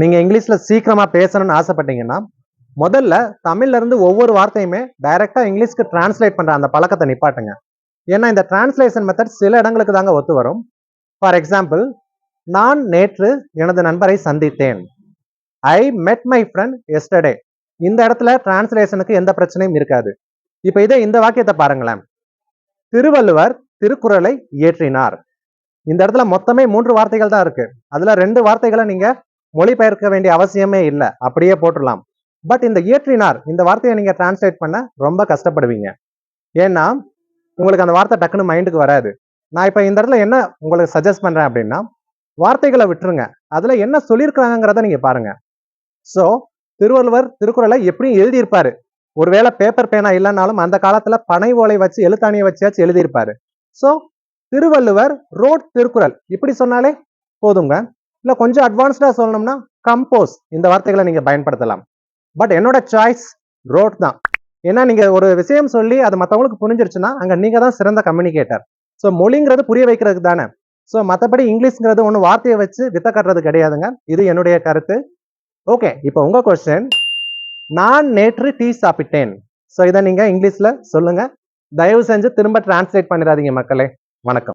நீங்க இங்கிலீஷ்ல சீக்கிரமா பேசணும்னு ஆசைப்பட்டீங்கன்னா முதல்ல தமிழ்ல இருந்து ஒவ்வொரு வார்த்தையுமே டைரெக்டாக இங்கிலீஷ்க்கு டிரான்ஸ்லேட் பண்ற அந்த பழக்கத்தை நிப்பாட்டுங்க. ஏன்னா இந்த டிரான்ஸ்லேஷன் மெத்தட் சில இடங்களுக்கு தாங்க ஒத்து வரும். ஃபார் எக்ஸாம்பிள் நான் நேற்று எனது நண்பரை சந்தித்தேன். ஐ மெட் மை ஃப்ரெண்ட் எஸ்டர்டே இந்த இடத்துல டிரான்ஸ்லேஷனுக்கு எந்த பிரச்சனையும் இருக்காது. இப்போ இதே இந்த வாக்கியத்தை பாருங்களேன். திருவள்ளுவர் திருக்குறளை இயற்றினார். இந்த இடத்துல மொத்தமே மூன்று வார்த்தைகள் தான் இருக்கு. அதுல ரெண்டு வார்த்தைகளை நீங்க மொழிபெயர்க்க வேண்டிய அவசியமே இல்லை. அப்படியே போட்டுடலாம். பட் இந்த இயற்றினார் இந்த வார்த்தையை நீங்க டிரான்ஸ்லேட் பண்ண ரொம்ப கஷ்டப்படுவீங்க. ஏன்னா உங்களுக்கு அந்த வார்த்தை டக்குன்னு மைண்டுக்கு வராது. நான் இப்போ இந்த இடத்துல என்ன உங்களுக்கு சஜஸ்ட் பண்றேன் அப்படின்னா வார்த்தைகளை விட்டுருங்க. அதுல என்ன சொல்லியிருக்கிறாங்கிறத நீங்க பாருங்க. ஸோ திருவள்ளுவர் திருக்குறளை எப்படியும் எழுதியிருப்பாரு. ஒருவேளை பேப்பர் பேனா இல்லைனாலும் அந்த காலத்துல பனை ஓலை வச்சு எழுத்தாணியை வச்சாச்சு எழுதியிருப்பாரு. So Thiruvalluvar wrote Thirukkural. இப்படி சொன்னாலே போதுங்க. இல்லை கொஞ்சம் அட்வான்ஸ்டாக சொல்லணும்னா கம்போஸ் இந்த வார்த்தைகளை நீங்கள் பயன்படுத்தலாம். பட் என்னோட சாய்ஸ் ரோட் தான். ஏன்னா நீங்கள் ஒரு விஷயம் சொல்லி அது மற்றவங்களுக்கு புரிஞ்சிருச்சுன்னா அங்கே நீங்கள் தான் சிறந்த கம்யூனிகேட்டர் ஸோ மொழிங்கிறது புரிய வைக்கிறதுக்கு தானே. ஸோ மற்றபடி இங்கிலீஷ்ங்கிறது ஒன்று வார்த்தையை வச்சு வித்த கட்டுறது கிடையாதுங்க. இது என்னுடைய கருத்து. ஓகே இப்போ உங்கள் கொஸ்டின் நான் நேற்று டீ சாப்பிட்டேன். ஸோ இதை நீங்கள் இங்கிலீஷில் சொல்லுங்கள் தயவு செஞ்சு திரும்ப டிரான்ஸ்லேட் பண்ணிடாதீங்க மக்களே. வணக்கம்.